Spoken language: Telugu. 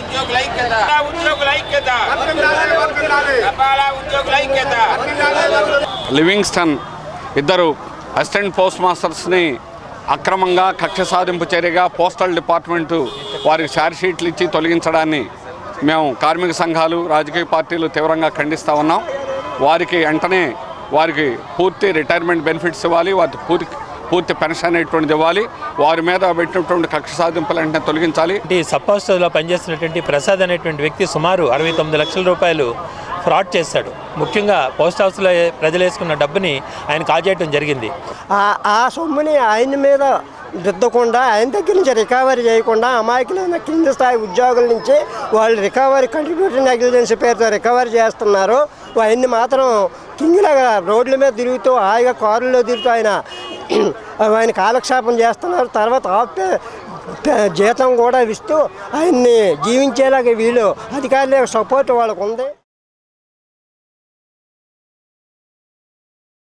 ఉద్యోగుల ఐక్యత. ఉద్యోగుల ఐక్యత. తపాలా ఉద్యోగుల ఐక్యత. లివింగ్స్టన్ ఇద్దరు అసిస్టెంట్ పోస్ట్ మాస్టర్స్ని అక్రమంగా కక్ష సాధింపు చర్యగా పోస్టల్ డిపార్ట్మెంటు వారికి ఛార్జ్ షీట్లు ఇచ్చి తొలగించడాన్ని మేము కార్మిక సంఘాలు రాజకీయ పార్టీలు తీవ్రంగా ఖండిస్తూ ఉన్నాం. వారికి వెంటనే వారికి పూర్తి రిటైర్మెంట్ బెనిఫిట్స్ ఇవ్వాలి. వారికి పూర్తి పూర్తి పెన్షన్ అనేటువంటిది ఇవ్వాలి. వారి మీద పెట్టినటువంటి కక్ష సాధింపులు వెంటనే తొలగించాలి. ఈ పనిచేస్తున్నటువంటి ప్రసాద్ అనేటువంటి వ్యక్తి సుమారు అరవై తొమ్మిది లక్షల రూపాయలు ఫ్రాడ్ చేశాడు. ముఖ్యంగా పోస్ట్ హౌస్లో ప్రజలు వేసుకున్న డబ్బుని ఆయన కాజేయడం జరిగింది. ఆ- ఆ సొమ్ముని ఆయన మీద రుద్దకుండా ఆయన దగ్గర నుంచి రికవరీ చేయకుండా అమాయకులైన కింది స్థాయి ఉద్యోగుల నుంచి వాళ్ళు రికవరీ కంట్రిబ్యూటర్ నెగ్లిజెన్స్ పేరుతో రికవరీ చేస్తున్నారు. ఆయన్ని మాత్రం కింగిలాగా రోడ్ల మీద తిరుగుతూ హాయిగా కారుల్లో తిరుగుతూ ఆయన ఆయన కాలక్షేపం చేస్తున్నారు. తర్వాత ఆపే జీతం కూడా ఇస్తూ ఆయన్ని జీవించేలాగా వీళ్ళు అధికారుల సపోర్ట్ వాళ్ళకు ఉంది